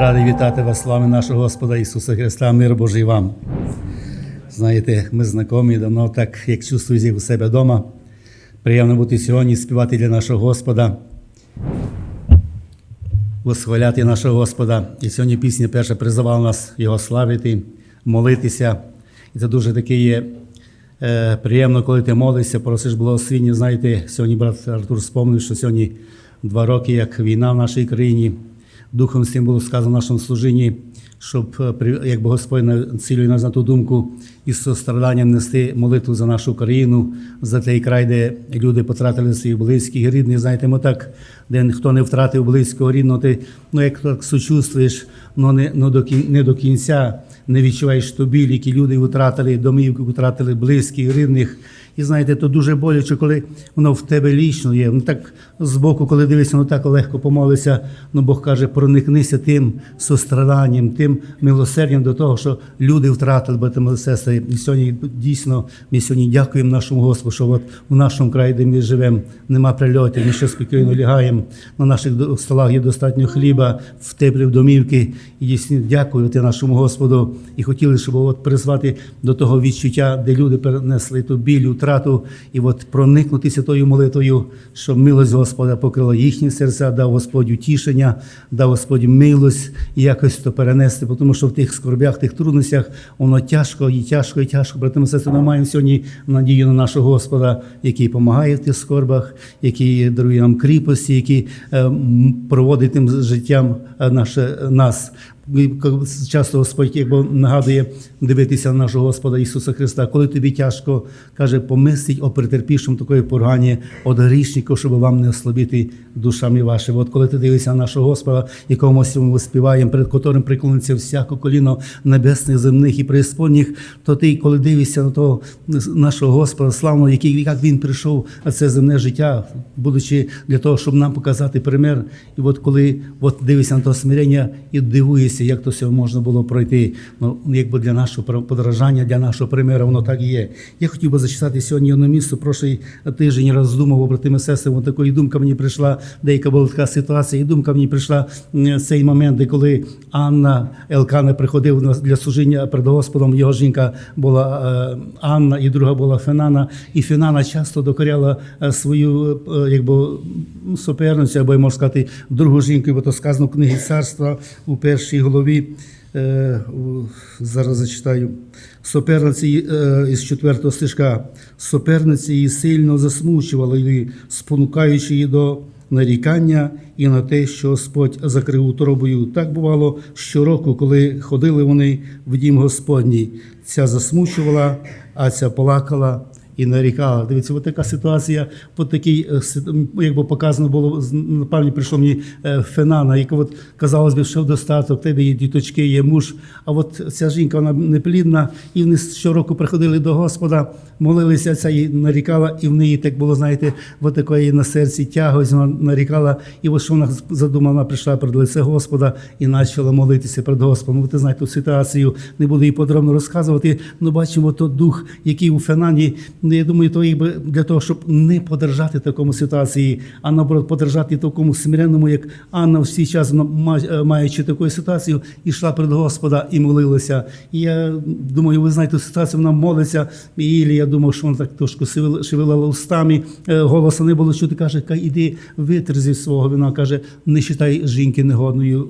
Радий вітати вас, слави нашого Господа Ісуса Христа, мир Божий вам. Знаєте, ми знайомі давно, так як чувствую у себе вдома. Приємно бути сьогодні, співати для нашого Господа, восхваляти нашого Господа. І сьогодні пісня перша призивала нас Його славити, молитися. І це дуже таке є е, приємно, коли ти молишся, просиш благословення. Знаєте, сьогодні брат Артур спомнив, що сьогодні два роки, як війна в нашій країні. Духом з тим було сказано в нашому служінні, щоб е, якби Господь націлює нас на ту думку і состраданням нести молитву за нашу країну, за той край, де люди потратили своїх близьких рідних. Знаєте, ми так, де ніхто не втратив близького рідного, ти ну як так сучувствуєш, ну не, ну, до, не до кінця не відчуваєш ту біль, які люди втратили домівки, втратили близьких, рідних. І знаєте, то дуже боляче, коли воно в тебе лічно є. Ну так збоку, коли дивишся, ну так легко помолися. Ну Бог каже, проникнися тим состраданням, тим милосердям до того, що люди втратили, брати мої сестри. І сьогодні дійсно ми сьогодні дякуємо нашому Господу, що от в нашому краї, де ми живемо, нема прильотів, ми ще спокійно лягаємо. На наших столах є достатньо хліба, в теплі в домівки. І дійсно дякувати нашому Господу. І хотіли, щоб от призвати до того відчуття, де люди перенесли ту біль, втрату, і от проникнутися тою молитвою, щоб милость Господа покрила їхні серця, дав Господь утішення, дав Господь милость і якось то перенести, тому що в тих скорбях, тих трудностях воно тяжко і тяжко, і тяжко. Брати і сестри, ми маємо сьогодні надію на нашого Господа, який допомагає в тих скорбах, який дарує нам кріпості, який е, проводить тим життям е, наше нас. Часто Господь якби нагадує дивитися на нашого Господа Ісуса Христа, коли тобі тяжко, каже, помисліть о претерпівшому такої погані от грішників, щоб вам не ослабити душами вашими. От коли ти дивишся на нашого Господа, якому ми співаємо, перед котрим приклониться всяко коліно небесних, земних і преісподніх, то ти, коли дивишся на того нашого Господа, славного, який як він прийшов на це земне життя, будучи для того, щоб нам показати пример. І от коли от дивишся на то смирення і дивуєшся, як то все можна було пройти. Ну, якби для нашого подражання, для нашого примеру, воно так і є. Я хотів би зачитати сьогодні одне місце. Прошлий тиждень роздумав, братими сестри, от такої думка мені прийшла, деяка була така ситуація, і думка мені прийшла цей момент, де коли Анна Елкана приходив для служіння перед Господом, його жінка була е, Анна, і друга була Фенана. І Фенана часто докоряла е, свою е, якби, суперницю, або можна сказати, другу жінку, бо то сказано в книгі царства у першій голові. Е, Зараз зачитаю. Суперниці е, із четвертого стишка. Суперниці її сильно засмучували спонукаючи її до нарікання і на те, що Господь закрив утробою. Так бувало щороку, коли ходили вони в дім Господній. Ця засмучувала, а ця плакала і нарікала. Дивіться, от така ситуація, от такий, е, якби показано було, з- на пам'ять прийшло мені е, Фенана, яка от, казалось би, що достаток, тебе є діточки, є муж. А от ця жінка, вона неплідна, і вони щороку приходили до Господа, молилися, ця їй нарікала, і в неї так було, знаєте, от такої на серці тягось, вона нарікала, і от що вона задумала, вона прийшла перед лице Господа і почала молитися перед Господом. Ви знаєте, ту ситуацію не буду її подробно розказувати, але бачимо то дух, який у Фенані, я думаю, то якби для того, щоб не подержати такому ситуації, а наоборот подержати такому смиренному, як Анна в свій час, маючи таку ситуацію, йшла перед Господа і молилася. І я думаю, ви знаєте, ситуацію вона молиться, і Ілі, я думав, що вона так трошки шевелила устами, е, голоса не було чути, каже, «Ка іди витер зі свого вина, каже, не считай жінки негодною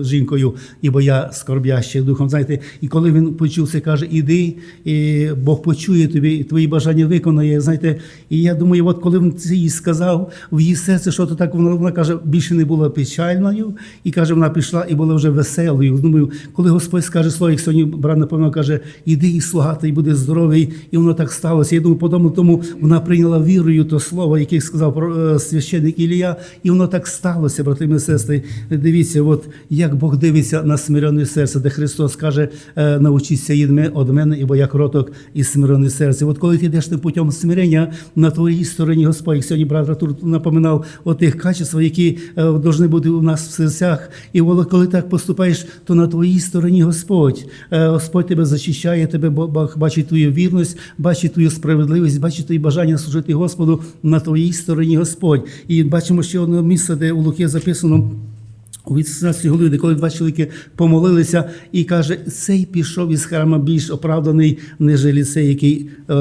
е, жінкою, ібо я скорбящий духом. Знаєте, і коли він почув це, каже, іди, і Бог почує тобі, і бажання виконає. Знаєте, і я думаю, от коли він це їй сказав, в її серці, що то так вона, вона каже, більше не була печальною, і каже, вона пішла і була вже веселою. Думаю, коли Господь скаже слово, як сьогодні брат напевно каже, іди і слугати, і буде здоровий, і воно так сталося. Я думаю, подобно тому вона прийняла вірою то слово, яке сказав е, священник Ілія, і воно так сталося, брати і сестри. Дивіться, от як Бог дивиться на смирене серце, де Христос каже, е, навчіться мене, од мене, ібо я кроток і смирене серце. От коли ти йдеш тим путем смирення, на твоїй стороні Господь, сьогодні брат Ратур напоминав о тих качествах, які е, повинні бути у нас в серцях. І коли так поступаєш, то на твоїй стороні Господь. Е, Господь тебе зачищає, тебе бачить твою вірність, бачить твою справедливість, бачить твої бажання служити Господу на твоїй стороні Господь. І бачимо ще одне місце, де у Луки записано. У 18 години, коли два чоловіки помолилися, і каже, цей пішов із храма більш оправданий, ніж цей, який е,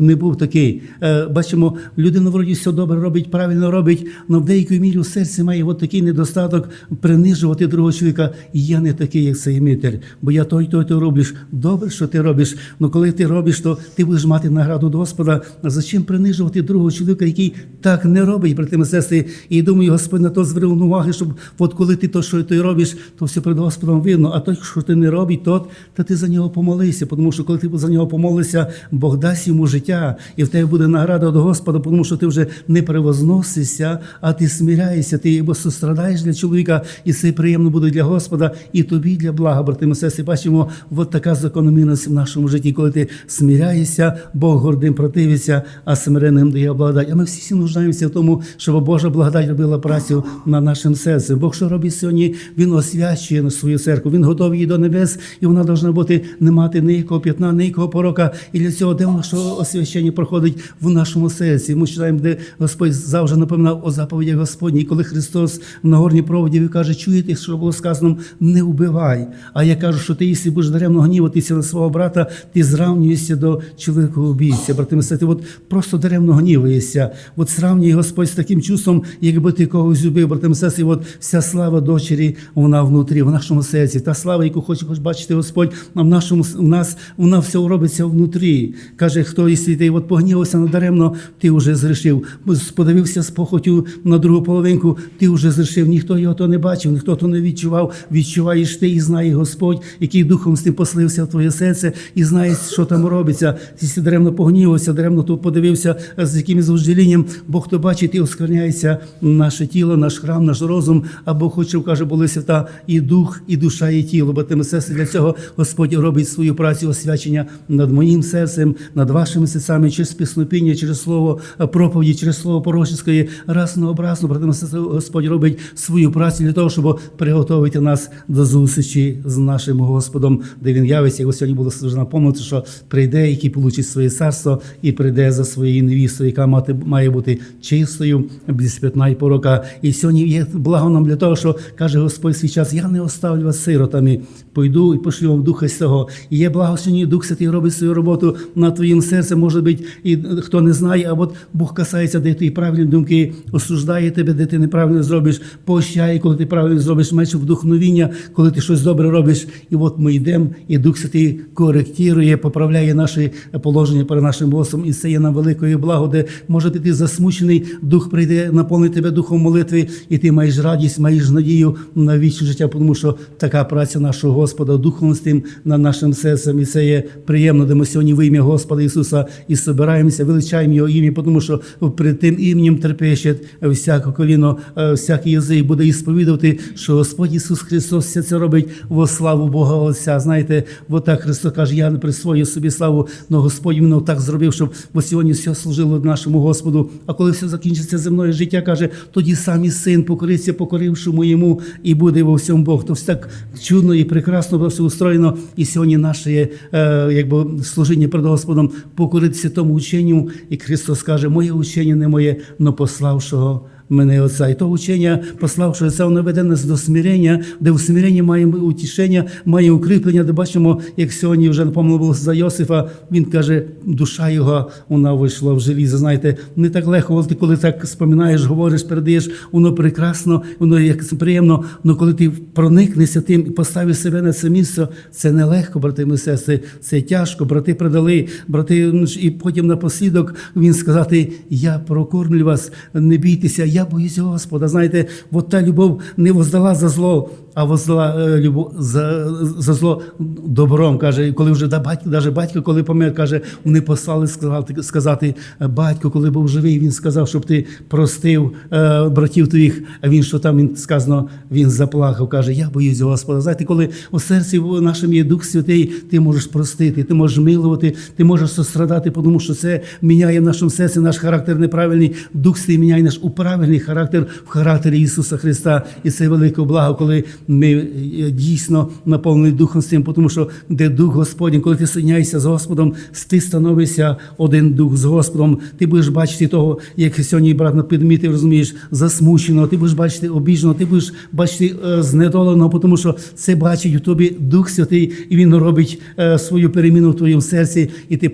не був такий. Е, бачимо, людина вроді все добре робить, правильно робить, але в деякій мірі у серці має от такий недостаток принижувати другого чоловіка. Я не такий, як цей митер, бо я той, той, той роблюш. Добре, що ти робиш. але коли ти робиш, то ти будеш мати награду до Господа. Зачем принижувати другого чоловіка, який так не робить, брати і сестри? І думаю, Господь на то звернув увагу, щоб от коли ти то, що ти робиш, то все перед Господом видно. А той, що ти не робиш, тот, то ти за нього помолися. Тому що коли ти за нього помолишся, Бог дасть йому життя, і в тебе буде награда до Господа, тому що ти вже не превозносишся, а ти смиряєшся, ти якби сострадаєш для чоловіка, і це приємно буде для Господа, і тобі для блага, брати і сестри. Бачимо, от така закономірність в нашому житті, коли ти смиряєшся, Бог гордим противиться, а смиренним дає благодать. А ми всі всі нуждаємося в тому, щоб Божа благодать робила працю на нашим серцем. Бог що робить сьогодні? Він освячує свою церкву, він готовий її до небес, і вона повинна бути не мати ніякого п'ятна, ніякого порока. І для цього де нашого освящення проходить в нашому серці. Ми читаємо, де Господь завжди напоминав о заповіді Господній, коли Христос в Нагорній проводі каже, чуєте, що було сказано, не вбивай. А я кажу, що ти, якщо будеш даремно гніватися на свого брата, ти зравнюєшся до чоловіка убійця. Брати і сестри, от просто даремно гніваєшся. От сравнює Господь з таким чувством, якби ти когось любив, брати і от вся слава дочері, вона внутрі, в нашому серці. Та слава, яку хоче хоч бачити Господь, в нашому в нас вона все робиться внутрі. Каже, хто якщо ти от погнівався надаремно, ти вже зрішив. Подивився з похотю на другу половинку, ти вже зрішив. Ніхто його то не бачив, ніхто то не відчував. Відчуваєш ти і знає Господь, який духом з тим послився в твоє серце, і знає, що там робиться. Якщо даремно погнівався, даремно тут подивився з якимось вожделінням, Бог то бачить і оскверняється наше тіло, наш храм, наш розум, а Бог хоче, каже, були свята і дух, і душа, і тіло. Бо тими сестри для цього Господь робить свою працю освячення над моїм серцем, над вашими серцями, через піснопіння, через слово проповіді, через слово порочницької, раз на образно, братими сестри, Господь робить свою працю для того, щоб приготувати нас до зустрічі з нашим Господом, де він явиться. Його сьогодні було служена помилка, що прийде, який получить своє царство, і прийде за своєю невістою, яка мати має бути чистою, без п'ятна і порока. І сьогодні є благо нам для того, що каже Господь свій час: я не оставлю вас сиротами, пойду і пошлю вам Духа Свого. І є благо сьогодні Дух Святий робить свою роботу над твоїм серцем. Може бути, і хто не знає, а от Бог касається, де ти правильні думки, осуждає тебе, де ти неправильно зробиш, поощає, коли ти правильно зробиш, менше вдохновіння, коли ти щось добре робиш. І от ми йдемо, і Дух Святий коректує, поправляє наші положення перед нашим Богом. І це є нам великою благо, де може ти засмучений, дух прийде, наповнить тебе духом молитви, і ти маєш радість, маєш надію на вічне життя, тому що така праця нашого Господа, духом з тим над нашим серцем. І це є приємно, де ми сьогодні в ім'я Господа Ісуса і збираємося, величаємо Його ім'я, тому що перед тим іменем терпещет всяке коліно, е, всякий язик буде ісповідувати, що Господь Ісус Христос все це робить во славу Бога Отця. Знаєте, от так Христос каже, я не присвоюю собі славу, але Господь іменно так зробив, щоб бо сьогодні все служило нашому Господу. А коли все закінчиться земне життя, каже, тоді сам і син покориться, покорившому йому, і буде во всьому Бог. То все так чудно і прекрасно було все устроєно. І сьогодні наше е, якби служіння перед Господом покоритися тому ученню. І Христос каже, моє учення не моє, но пославшого мене Отця. І то учення, пославши Отця, воно веде нас до смирення, де в смиренні маємо утішення, має укріплення, де бачимо, як сьогодні вже було за Йосифа, він каже, душа його вона вийшла в желізо. Знаєте, не так легко, ти коли так споминаєш, говориш, передаєш, воно прекрасно, воно як приємно, але коли ти проникнешся тим і поставиш себе на це місце, це нелегко, брати і сестри, це тяжко. Брати продали, брати, ну, і потім напослідок він сказати: Я прокормлю вас, не бійтеся, я боюся Господа. Знаєте, от та любов не воздала за зло, а воздала е, любов за, за зло добром. Каже, коли вже да, батько, навіть батько, коли помер, каже, вони послали сказати, сказати, батько, коли був живий, він сказав, щоб ти простив е, братів твоїх. А він що там він сказано, він заплакав, каже, я боюсь Господа. Знаєте, коли у серці нашому є Дух Святий, ти можеш простити, ти можеш милувати, ти можеш сострадати, тому що це міняє в нашому серці наш характер неправильний. Дух Святий міняє наш управильний характер в характері Ісуса Христа. І це велике благо, коли ми е, дійсно наповнені Духом Святим, тому що де Дух Господній, коли ти соєдняєшся з Господом, ти становишся один дух з Господом. Ти будеш бачити того, як сьогодні брат підмітив, розумієш, засмученого, ти будеш бачити обіженого, ти будеш бачити е, знедоленого, тому що це бачить у тобі Дух Святий, і він робить е, свою переміну в твоєму серці, і ти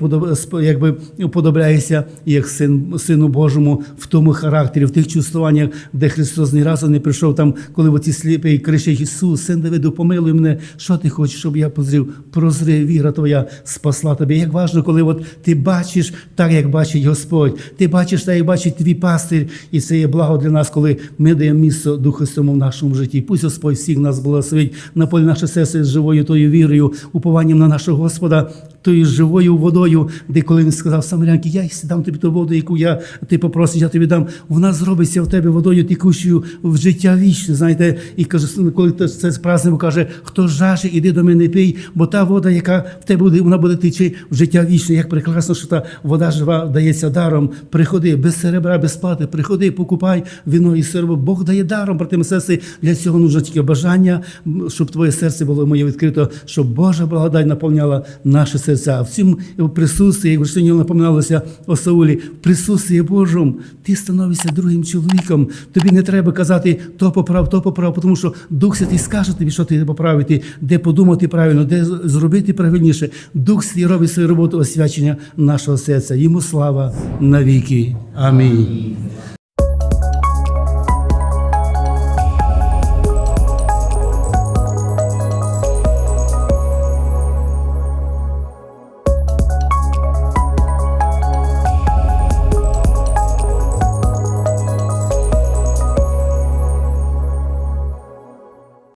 якби подобляєшся як син сину Божому в тому характері, в тих чувствуваннях, де Христос ні разу не прийшов там, коли оці сліпий кричить Ісус, син Давиду, помилуй мене. Що ти хочеш, щоб я позрів? Прозри, віра твоя спасла тебе. Як важно, коли от ти бачиш так, як бачить Господь. Ти бачиш так, як бачить твій пастир, і це є благо для нас, коли ми даємо місце Духу Святому в нашому житті. Пусть Господь всіх нас благословить, наполі наше серце з живою тою вірою, упованням на нашого Господа, тою живою водою, де коли він сказав Самарянки, я дам тобі ту воду, яку я ти попросиш, я тобі дам. Вона зробиться в тебе водою текущою в життя вічне. Знаєте, і каже, коли це з празднику каже, хто жаже, іди до мене пий, бо та вода, яка в тебе буде, вона буде течи в життя вічне. Як прекрасно, що та вода жива дається даром. Приходи без серебра, без плати, приходи, покупай вино і сирово. Бог дає даром, брати сестри. Для цього нужно тільки бажання, щоб твоє серце було моє відкрито, щоб Божа благодать наповняла наше серця. А в присутстві, як сьогодні напоминалося о Саулі, в присутстві Божому ти становишся другим чоловіком. Тобі не треба казати то поправ, то поправ, тому що Дух Святий скаже тобі, що ти поправити, де подумати правильно, де зробити правильніше. Дух Святий робить свою роботу освячення нашого серця. Йому слава навіки. Амінь.